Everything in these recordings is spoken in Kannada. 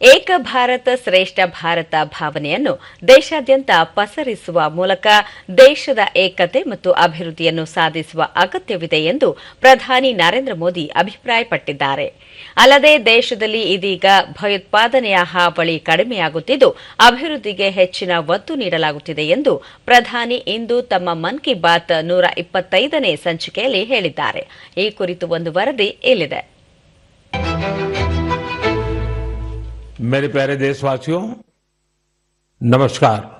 ಏಕ ಭಾರತ ಶ್ರೇಷ್ಠ ಭಾರತ ಭಾವನೆಯನ್ನು ದೇಶಾದ್ಯಂತ ಪಸರಿಸುವ ಮೂಲಕ ದೇಶದ ಏಕತೆ ಮತ್ತು ಅಭಿವೃದ್ಧಿಯನ್ನು ಸಾಧಿಸುವ ಅಗತ್ಯವಿದೆ ಎಂದು ಪ್ರಧಾನಿ ನರೇಂದ್ರ ಮೋದಿ ಅಭಿಪ್ರಾಯಪಟ್ಟಿದ್ದಾರೆ. ಅಲ್ಲದೆ ದೇಶದಲ್ಲಿ ಇದೀಗ ಭಯೋತ್ಪಾದನೆಯ ಹಾವಳಿ ಕಡಿಮೆಯಾಗುತ್ತಿದ್ದು, ಅಭಿವೃದ್ಧಿಗೆ ಹೆಚ್ಚಿನ ಒತ್ತು ನೀಡಲಾಗುತ್ತಿದೆ ಎಂದು ಪ್ರಧಾನಿ ಇಂದು ತಮ್ಮ ಮನ್ ಕಿ ಬಾತ್ ನೂರ ಇಪ್ಪತ್ತೈದನೇ ಸಂಚಿಕೆಯಲ್ಲಿ ಹೇಳಿದ್ದಾರೆ. ಈ ಕುರಿತು ಒಂದು ವರದಿ ಇಲ್ಲಿದೆ. मेरे प्यारे देशवासियों नमस्कार।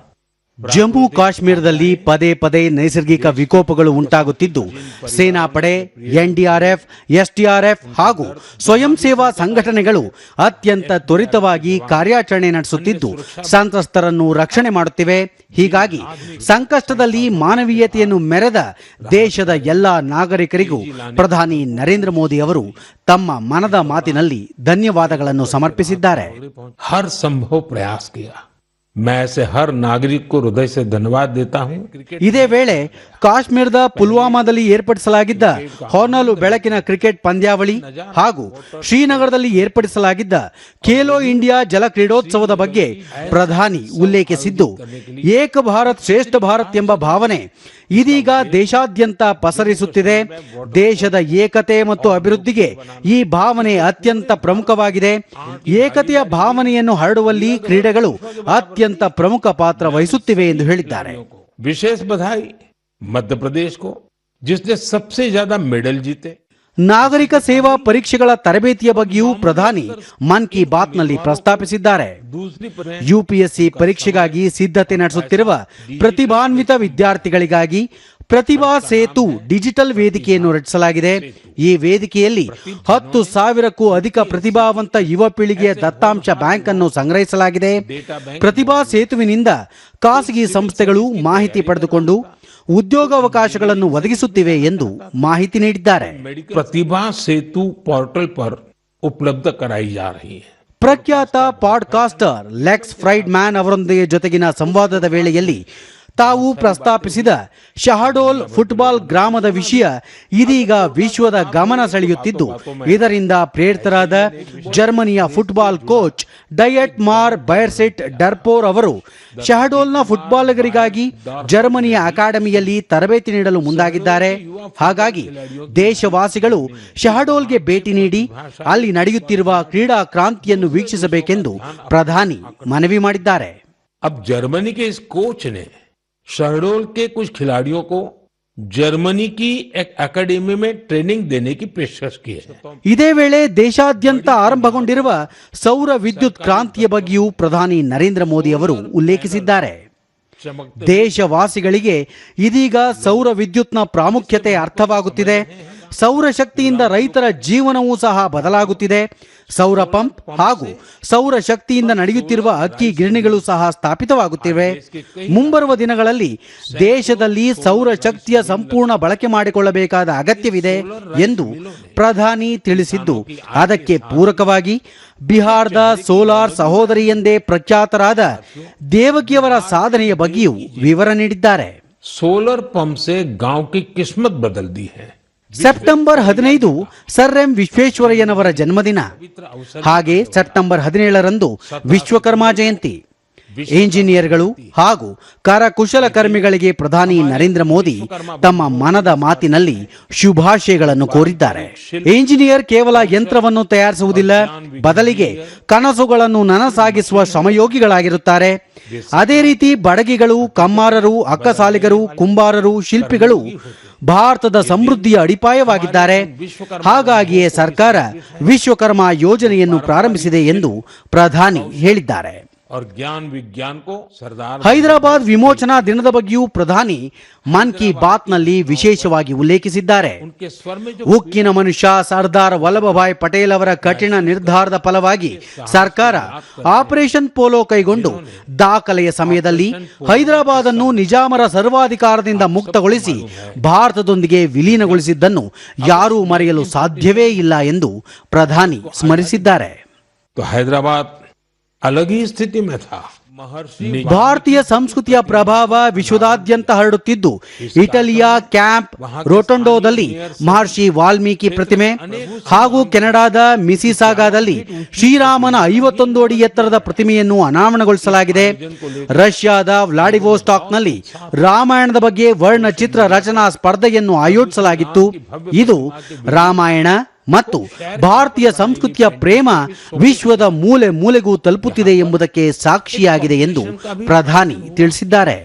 ಜಮ್ಮು ಕಾಶ್ಮೀರದಲ್ಲಿ ಪದೇ ಪದೇ ನೈಸರ್ಗಿಕ ವಿಕೋಪಗಳು ಉಂಟಾಗುತ್ತಿದ್ದು, ಸೇನಾಪಡೆ, ಎನ್ಡಿಆರ್ಎಫ್, ಎಸ್ಡಿಆರ್ಎಫ್ ಹಾಗೂ ಸ್ವಯಂ ಸೇವಾ ಸಂಘಟನೆಗಳು ಅತ್ಯಂತ ತ್ವರಿತವಾಗಿ ಕಾರ್ಯಾಚರಣೆ ನಡೆಸುತ್ತಿದ್ದು, ಸಂತ್ರಸ್ತರನ್ನು ರಕ್ಷಣೆ ಮಾಡುತ್ತಿವೆ. ಹೀಗಾಗಿ ಸಂಕಷ್ಟದಲ್ಲಿ ಮಾನವೀಯತೆಯನ್ನು ಮೆರೆದ ದೇಶದ ಎಲ್ಲ ನಾಗರಿಕರಿಗೂ ಪ್ರಧಾನಿ ನರೇಂದ್ರ ಮೋದಿ ಅವರು ತಮ್ಮ ಮನದ ಮಾತಿನಲ್ಲಿ ಧನ್ಯವಾದಗಳನ್ನು ಸಮರ್ಪಿಸಿದ್ದಾರೆ. ಹರ್ ಸಂಭವ ಪ್ರಯಾಸ ಇದೇ ವೇಳೆ ಕಾಶ್ಮೀರದ ಪುಲ್ವಾಮಾದಲ್ಲಿ ಏರ್ಪಡಿಸಲಾಗಿದ್ದ ಹೊನಲು ಬೆಳಕಿನ ಕ್ರಿಕೆಟ್ ಪಂದ್ಯಾವಳಿ ಹಾಗೂ ಶ್ರೀನಗರದಲ್ಲಿ ಏರ್ಪಡಿಸಲಾಗಿದ್ದ ಖೇಲೋ ಇಂಡಿಯಾ ಜಲ ಕ್ರೀಡೋತ್ಸವದ ಬಗ್ಗೆ ಪ್ರಧಾನಿ ಉಲ್ಲೇಖಿಸಿದ್ದು, ಏಕ ಭಾರತ್ ಶ್ರೇಷ್ಠ ಭಾರತ್ ಎಂಬ ಭಾವನೆ ಇದೀಗ ದೇಶಾದ್ಯಂತ ಪಸರಿಸುತ್ತಿದೆ. ದೇಶದ ಏಕತೆ ಮತ್ತು ಅಭಿವೃದ್ಧಿಗೆ ಈ ಭಾವನೆ ಅತ್ಯಂತ ಪ್ರಮುಖವಾಗಿದೆ. ಏಕತೆಯ ಭಾವನೆಯನ್ನು ಹರಡುವಲ್ಲಿ ಕ್ರೀಡೆಗಳು ಅತ್ಯಂತ ಅತ್ಯಂತ ಪ್ರಮುಖ ಪಾತ್ರ ವಹಿಸುತ್ತಿವೆ ಎಂದು ಹೇಳಿದ್ದಾರೆ. ವಿಶೇಷ ಬಧಾಯಿ ಮಧ್ಯಪ್ರದೇಶ ಸಬ್ಸೆ ಜಾದಾ ಮೆಡಲ್ ಜೀತೆ. ನಾಗರಿಕ ಸೇವಾ ಪರೀಕ್ಷೆಗಳ ತರಬೇತಿಯ ಬಗ್ಗೆಯೂ ಪ್ರಧಾನಿ ಮನ್ ಕಿ ಬಾತ್ನಲ್ಲಿ ಪ್ರಸ್ತಾಪಿಸಿದ್ದಾರೆ ಯುಪಿಎಸ್ಸಿ ಪರೀಕ್ಷೆಗಾಗಿ ಸಿದ್ಧತೆ ನಡೆಸುತ್ತಿರುವ ಪ್ರತಿಭಾನ್ವಿತ ವಿದ್ಯಾರ್ಥಿಗಳಿಗಾಗಿ ಪ್ರತಿಭಾ ಸೇತು ಡಿಜಿಟಲ್ ವೇದಿಕೆಯನ್ನು ರಚಿಸಲಾಗಿದೆ. ಈ ವೇದಿಕೆಯಲ್ಲಿ ಹತ್ತು ಸಾವಿರಕ್ಕೂ ಅಧಿಕ ಪ್ರತಿಭಾವಂತ ಯುವ ಪೀಳಿಗೆಯ ದತ್ತಾಂಶ ಬ್ಯಾಂಕ್ ಅನ್ನು ಸಂಗ್ರಹಿಸಲಾಗಿದೆ. ಪ್ರತಿಭಾ ಸೇತುವಿನಿಂದ ಖಾಸಗಿ ಸಂಸ್ಥೆಗಳು ಮಾಹಿತಿ ಪಡೆದುಕೊಂಡು ಉದ್ಯೋಗಾವಕಾಶಗಳನ್ನು ಒದಗಿಸುತ್ತಿವೆ ಎಂದು ಮಾಹಿತಿ ನೀಡಿದ್ದಾರೆ. ಪ್ರತಿಭಾ ಸೇತು ಪೋರ್ಟಲ್ ಪರ್ ಉಪಲಬ್ಧ ಕರಾಯಿ ಪ್ರಖ್ಯಾತ ಪಾಡ್ಕಾಸ್ಟರ್ ಲೆಕ್ಸ್ ಫ್ರೈಡ್ ಮ್ಯಾನ್ ಅವರೊಂದಿಗೆ ಜೊತೆಗಿನ ಸಂವಾದದ ವೇಳೆಯಲ್ಲಿ ತಾವು ಪ್ರಸ್ತಾಪಿಸಿದ ಶಹಡೋಲ್ ಫುಟ್ಬಾಲ್ ಗ್ರಾಮದ ವಿಷಯ ಇದೀಗ ವಿಶ್ವದ ಗಮನ ಸೆಳೆಯುತ್ತಿದ್ದು ಇದರಿಂದ ಪ್ರೇರಿತರಾದ ಜರ್ಮನಿಯ ಫುಟ್ಬಾಲ್ ಕೋಚ್ ಡಯಟ್ ಮಾರ್ ಬಯರ್ಸೆಟ್ ಡರ್ಪೋರ್ ಅವರು ಶಹಡೋಲ್ನ ಫುಟ್ಬಾಲಿಗರಿಗಾಗಿ ಜರ್ಮನಿಯ ಅಕಾಡೆಮಿಯಲ್ಲಿ ತರಬೇತಿ ನೀಡಲು ಮುಂದಾಗಿದ್ದಾರೆ ಹಾಗಾಗಿ ದೇಶವಾಸಿಗಳು ಶಹಡೋಲ್ಗೆ ಭೇಟಿ ನೀಡಿ ಅಲ್ಲಿ ನಡೆಯುತ್ತಿರುವ ಕ್ರೀಡಾ ಕ್ರಾಂತಿಯನ್ನು ವೀಕ್ಷಿಸಬೇಕೆಂದು ಪ್ರಧಾನಿ ಮನವಿ ಮಾಡಿದ್ದಾರೆ अब जर्मनी के इस कोच ने शहडोल के कुछ खिलाड़ियों को जर्मनी की एक एकेडमी में ट्रेनिंग देने की पेशकश की है ಇದೇ ವೇಳೆ ದೇಶಾದ್ಯಂತ ಆರಂಭಗೊಂಡಿರುವ ಸೌರ ವಿದ್ಯುತ್ ಕ್ರಾಂತಿಯ ಬಗ್ಗೆಯೂ ಪ್ರಧಾನಿ ನರೇಂದ್ರ ಮೋದಿ ಅವರು ಉಲ್ಲೇಖಿಸಿದ್ದಾರೆ चमकते ದೇಶವಾಸಿಗಳಿಗೆ ಇದೀಗ ಸೌರ ವಿದ್ಯುತ್ನ ಪ್ರಾಮುಖ್ಯತೆ ಅರ್ಥವಾಗುತ್ತಿದೆ ಸೌರಶಕ್ತಿಯಿಂದ ರೈತರ ಜೀವನವೂ ಸಹ ಬದಲಾಗುತ್ತಿದೆ. ಸೌರ ಪಂಪ್ ಹಾಗೂ ಸೌರ ಶಕ್ತಿಯಿಂದ ನಡೆಯುತ್ತಿರುವ ಅಕ್ಕಿ ಗಿರಣಿಗಳು ಸಹ ಸ್ಥಾಪಿತವಾಗುತ್ತಿವೆ. ಮುಂಬರುವ ದಿನಗಳಲ್ಲಿ ದೇಶದಲ್ಲಿ ಸೌರ ಶಕ್ತಿಯ ಸಂಪೂರ್ಣ ಬಳಕೆ ಮಾಡಿಕೊಳ್ಳಬೇಕಾದ ಅಗತ್ಯವಿದೆ ಎಂದು ಪ್ರಧಾನಿ ತಿಳಿಸಿದ್ದು. ಅದಕ್ಕೆ ಪೂರಕವಾಗಿ ಬಿಹಾರದ ಸೋಲಾರ್ ಸಹೋದರಿ ಎಂದೇ ಪ್ರಖ್ಯಾತರಾದ ದೇವಕಿಯವರ ಸಾಧನೆಯ ಬಗ್ಗೆಯೂ ವಿವರ ನೀಡಿದ್ದಾರೆ. ಸೋಲಾರ್ ಪಂಪ್ ಸೆ ಗಾಂವ್ ಕಿಸ್ಮತ್ ಬದಲ್ದಿ ಹೇ. ಸೆಪ್ಟೆಂಬರ್ ಹದಿನೈದು ಸರ್ ಎಂ ವಿಶ್ವೇಶ್ವರಯ್ಯನವರ ಜನ್ಮದಿನ. ಹಾಗೆ ಸೆಪ್ಟೆಂಬರ್ ಹದಿನೇಳರಂದು ವಿಶ್ವಕರ್ಮ ಜಯಂತಿ. ಇಂಜಿನಿಯರ್ಗಳು ಹಾಗೂ ಕರಕುಶಲಕರ್ಮಿಗಳಿಗೆ ಪ್ರಧಾನಿ ನರೇಂದ್ರ ಮೋದಿ ತಮ್ಮ ಮನದ ಮಾತಿನಲ್ಲಿ ಶುಭಾಶಯಗಳನ್ನು ಕೋರಿದ್ದಾರೆ. ಇಂಜಿನಿಯರ್ ಕೇವಲ ಯಂತ್ರವನ್ನು ತಯಾರಿಸುವುದಿಲ್ಲ ಬದಲಿಗೆ ಕನಸುಗಳನ್ನು ನನಸಾಗಿಸುವ ಶ್ರಮಯೋಗಿಗಳಾಗಿರುತ್ತಾರೆ. ಅದೇ ರೀತಿ ಬಡಗಿಗಳು ಕಮ್ಮಾರರು ಅಕ್ಕಸಾಲಿಗರು ಕುಂಬಾರರು ಶಿಲ್ಪಿಗಳು ಭಾರತದ ಸಮೃದ್ಧಿಯ ಅಡಿಪಾಯವಾಗಿದ್ದಾರೆ. ಹಾಗಾಗಿಯೇ ಸರ್ಕಾರ ವಿಶ್ವಕರ್ಮ ಯೋಜನೆಯನ್ನು ಪ್ರಾರಂಭಿಸಿದೆ ಎಂದು ಪ್ರಧಾನಿ ಹೇಳಿದ್ದಾರೆ. ಹೈದರಾಬಾದ್ ವಿಮೋಚನಾ ದಿನದ ಬಗ್ಗೆಯೂ ಪ್ರಧಾನಿ ಮನ್ ಕಿ ಬಾತ್ನಲ್ಲಿ ವಿಶೇಷವಾಗಿ ಉಲ್ಲೇಖಿಸಿದ್ದಾರೆ. ಉಕ್ಕಿನ ಮನುಷ್ಯ ಸರ್ದಾರ್ ವಲ್ಲಭಭಾಯ್ ಪಟೇಲ್ ಅವರ ಕಠಿಣ ನಿರ್ಧಾರದ ಫಲವಾಗಿ ಸರ್ಕಾರ ಆಪರೇಷನ್ ಪೋಲೋ ಕೈಗೊಂಡು ದಾಖಲೆಯ ಸಮಯದಲ್ಲಿ ಹೈದರಾಬಾದ್ ಅನ್ನು ನಿಜಾಮರ ಸರ್ವಾಧಿಕಾರದಿಂದ ಮುಕ್ತಗೊಳಿಸಿ ಭಾರತದೊಂದಿಗೆ ವಿಲೀನಗೊಳಿಸಿದ್ದನ್ನು ಯಾರೂ ಮರೆಯಲು ಸಾಧ್ಯವೇ ಇಲ್ಲ ಎಂದು ಪ್ರಧಾನಿ ಸ್ಮರಿಸಿದ್ದಾರೆ. ಹೈದರಾಬಾದ್ ಅಲಗಿ ಸ್ಥಿತಿ ಭಾರತೀಯ ಸಂಸ್ಕೃತಿಯ ಪ್ರಭಾವ ವಿಶ್ವದಾದ್ಯಂತ ಹರಡುತ್ತಿದ್ದು. ಇಟಲಿಯ ಕ್ಯಾಂಪ್ ರೋಟೊಂಡೋದಲ್ಲಿ ಮಹರ್ಷಿ ವಾಲ್ಮೀಕಿ ಪ್ರತಿಮೆ ಹಾಗೂ ಕೆನಡಾದ ಮಿಸಿಸಾಗಾದಲ್ಲಿ ಶ್ರೀರಾಮನ ಐವತ್ತೊಂದು ಅಡಿ ಎತ್ತರದ ಪ್ರತಿಮೆಯನ್ನು ಅನಾವರಣಗೊಳಿಸಲಾಗಿದೆ. ರಷ್ಯಾದ ವ್ಲಾಡಿವೋಸ್ಟಾಕ್ನಲ್ಲಿ ರಾಮಾಯಣದ ಬಗ್ಗೆ ವರ್ಣಚಿತ್ರ ರಚನಾ ಸ್ಪರ್ಧೆಯನ್ನು ಆಯೋಜಿಸಲಾಗಿತ್ತು. ಇದು ರಾಮಾಯಣ ಮತ್ತು ಭಾರತೀಯ ಸಂಸ್ಕೃತಿಯ ಪ್ರೇಮ ವಿಶ್ವದ ಮೂಲೆ ಮೂಲೆಗೂ ತಲುಪುತ್ತಿದೆ ಎಂಬುದಕ್ಕೆ ಸಾಕ್ಷಿಯಾಗಿದೆ ಎಂದು ಪ್ರಧಾನಿ ತಿಳಿಸಿದ್ದಾರೆ.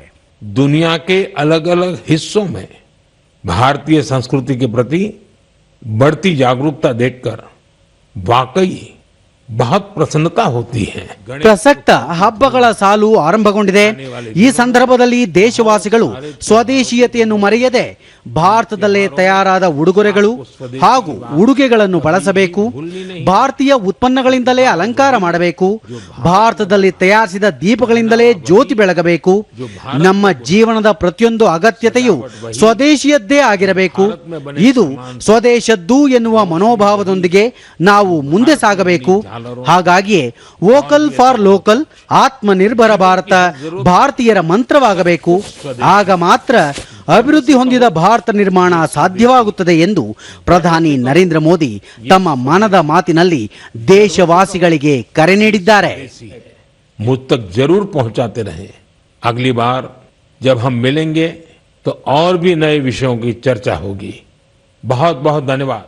ದುನಿಯಾಕೆ ಅಲಗ್ ಅಲಗ್ ಹಿಸ್ಸೋ ಮೇ ಭಾರತೀಯ ಸಂಸ್ಕೃತಿ ಪ್ರತಿ ಬಡ್ತಿ ಜಾಗರೂಕತಾ ದೇಖ್ಕರ್ ವಾಕೈ ಪ್ರಸಕ್ತ ಹಬ್ಬಗಳ ಸಾಲು ಆರಂಭಗೊಂಡಿದೆ. ಈ ಸಂದರ್ಭದಲ್ಲಿ ದೇಶವಾಸಿಗಳು ಸ್ವದೇಶೀಯತೆಯನ್ನು ಮರೆಯದೆ ಭಾರತದಲ್ಲೇ ತಯಾರಾದ ಉಡುಗೊರೆಗಳು ಹಾಗೂ ಉಡುಗೆಗಳನ್ನು ಬಳಸಬೇಕು, ಭಾರತೀಯ ಉತ್ಪನ್ನಗಳಿಂದಲೇ ಅಲಂಕಾರ ಮಾಡಬೇಕು, ಭಾರತದಲ್ಲಿ ತಯಾರಿಸಿದ ದೀಪಗಳಿಂದಲೇ ಜ್ಯೋತಿ ಬೆಳಗಬೇಕು, ನಮ್ಮ ಜೀವನದ ಪ್ರತಿಯೊಂದು ಅಗತ್ಯತೆಯು ಸ್ವದೇಶಿಯದ್ದೇ ಆಗಿರಬೇಕು, ಇದು ಸ್ವದೇಶದ್ದು ಎನ್ನುವ ಮನೋಭಾವದೊಂದಿಗೆ ನಾವು ಮುಂದೆ ಸಾಗಬೇಕು, ಹಾಗಾಗಿಯೇ vocal for local, Atmanirbhar Bharat ಭಾರತೀಯರ ಮಂತ್ರವಾಗಬೇಕು, ಆಗ ಮಾತ್ರ ಅಭಿವೃದ್ಧಿ ಹೊಂದಿದ ಭಾರತ ನಿರ್ಮಾಣ ಸಾಧ್ಯವಾಗುತ್ತದೆ ಎಂದು ಪ್ರಧಾನಿ ನರೇಂದ್ರ ಮೋದಿ ತಮ್ಮ ಮನದ ಮಾತಿನಲ್ಲಿ ದೇಶವಾಸಿಗಳಿಗೆ ಕರೆ ನೀಡಿದ್ದಾರೆ मुझ तक जरूर पहुंचाते रहें अगली बार जब हम मिलेंगे तो और भी नए विषयों की चर्चा होगी बहुत बहुत धन्यवाद